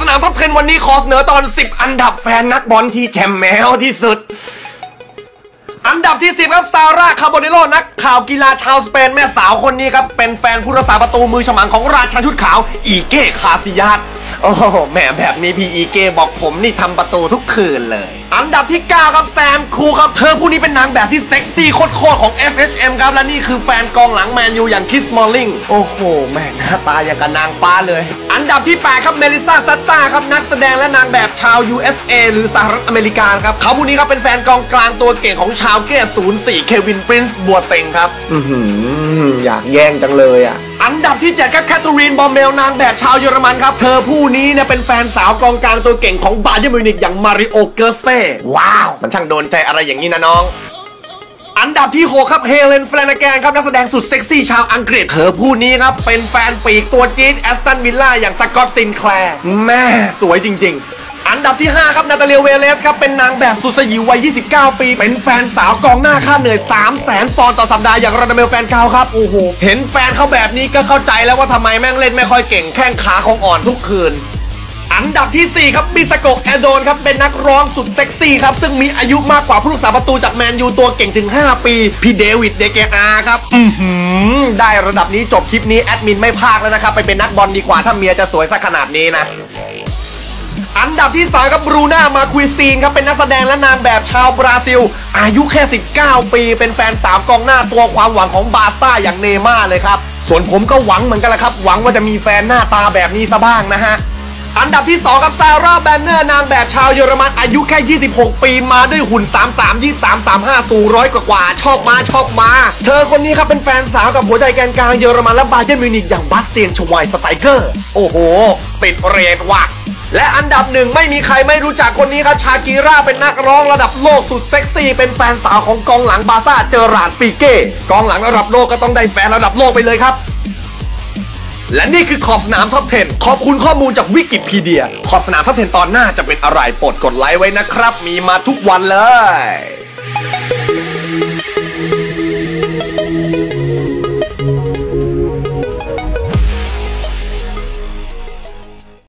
สนามท็อปเทนวันนี้ขอเสนอตอน 10 อันดับแฟนนักบอลที่แชมแมวที่สุด อันดับที่ 10 ครับซาร่าคาร์โบเนโลนักข่าวกีฬาชาวสเปนแม่สาวคนนี้ครับ เป็นแฟนผู้รักษาประตูมือฉมังของราชันชุดขาว อีเก้คาซิยาส โอ้โหแหม่แบบนี้พี่อีเกบอกผมนี่ทำประตูทุกคืนเลย อันดับที่ 9 ครับแซมคูครับ เธอผู้นี้เป็นนางแบบที่เซ็กซี่โคตรๆของ FHM ครับ และนี่คือแฟนกองหลังแมนยูอย่างคิสมอลลิงโอ้โห แม่หน้าตาอย่างกับนางฟ้าเลย อันดับที่ 8 ครับเมลิซาซัตตาครับนักแสดงและนางแบบชาว USA หรือสหรัฐอเมริกาครับเขาผู้นี้ครับเป็นแฟนกองกลางตัวเก่งของชาวเก้04เควินปรินซ์บัวเต็งครับอือหืออยากแย่งจังเลยอะ อันดับที่7ครับแคทเธอรีนบอมเมลนางแบบชาวเยอรมันครับ เธอผู้นี้เนี่ยเป็นแฟนสาวกองกลางตัวเก่งของบาเยร์นมิวนิกอย่างมาริโอเกอร์เซ่ว้าว มันช่างโดนใจอะไรอย่างนี้นะน้องอันดับที่ 6 ครับเฮเลนแฟลนแกนครับ นักแสดงสุดเซ็กซี่ชาวอังกฤษ เธอผู้นี้ครับ เป็นแฟนปีกตัวจี๊ดแอสตันวิลล่าอย่างสกอตซินแคลร์แม่สวยจริง ๆ อันดับที่ 5 ครับ นาตาเลียเวเลสครับ เป็นนางแบบสุดสยิววัย 29 ปี เป็นแฟนสาวกองหน้าค่าเหนื่อย 3 0 0แสนปอนด์ต่อสัปดาห์อย่างราดาเมลแฟนเกาครับ โอ้โห เห็นแฟนเขาแบบนี้ก็เข้าใจแล้วว่าทำไมแม่งเล่นไม่ค่อยเก่ง แข้งขาของอ่อนทุกคืนอันดับที่ 4 ครับบิสโกะแอดโดนครับ เป็นนักร้องสุดเซ็กซี่ครับ ซึ่งมีอายุมากกว่าผู้รักษาประตูจากแมนยูตัวเก่งถึง 5 ปี พี่เดวิดเดเกอาครับ อือหือได้ระดับนี้จบคลิปนี้ แอดมินไม่พากแล้วนะครับ ไปเป็นนักบอลดีกว่าถ้าเมียจะสวยสักขนาดนี้นะ อันดับที่สามครับบรูน่ามาควิซีนครับเป็นนักแสดงและนางแบบชาวบราซิล อายุแค่ 19 ปี เป็นแฟนสามกองหน้าตัวความหวังของบาซ่าอย่างเนม่าเลยครับ ส่วนผมก็หวังเหมือนกันละครับ หวังว่าจะมีแฟนหน้าตาแบบนี้ซะบ้างนะฮะอันดับที่ 2 ครับซาร่าแบนเนอร์นางแบบชาวเยอรมันอายุแค่ 26 ปีมาด้วยหุ่น 33 23 35 สูงร้อยกว่าชอบมาชอบมา เธอคนนี้ครับเป็นแฟนสาวกับหัวใจแกนกลางเยอรมันและบาเยิร์นมิวนิกอย่างบัสเตียนชวายสไตเกอร์ โอ้โห ติดเรทว่ะ และอันดับหนึ่งไม่มีใครไม่รู้จักคนนี้ครับชากีราเป็นนักร้องระดับโลกสุดเซ็กซี่ เป็นแฟนสาวของกองหลังบาร์ซ่าเจอราร์ดปีเก้กองหลังระดับโลกก็ต้องได้แฟนระดับโลกไปเลยครับ และนี่คือขอบสนามท็อป 10 ขอบคุณข้อมูลจากวิกิพีเดีย ขอบสนามท็อป 10 ตอนหน้าจะเป็นอะไรโปรดกดไลค์ไว้นะครับ มีมาทุกวันเลย